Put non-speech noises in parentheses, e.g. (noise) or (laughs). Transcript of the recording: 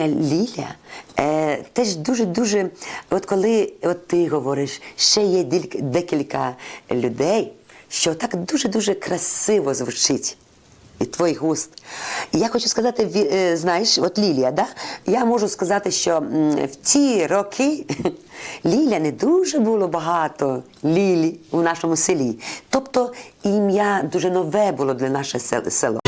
ім'я Ліля е, теж дуже-дуже, от коли от ти говориш, ще є декілька людей, що так дуже-дуже красиво звучить І твій густ. І я хочу сказати, е, знаєш, от Лілія, да? я можу сказати, що в ті роки (laughs) Ліля не дуже було багато Лілі у нашому селі. Тобто ім'я дуже нове було для нашого села.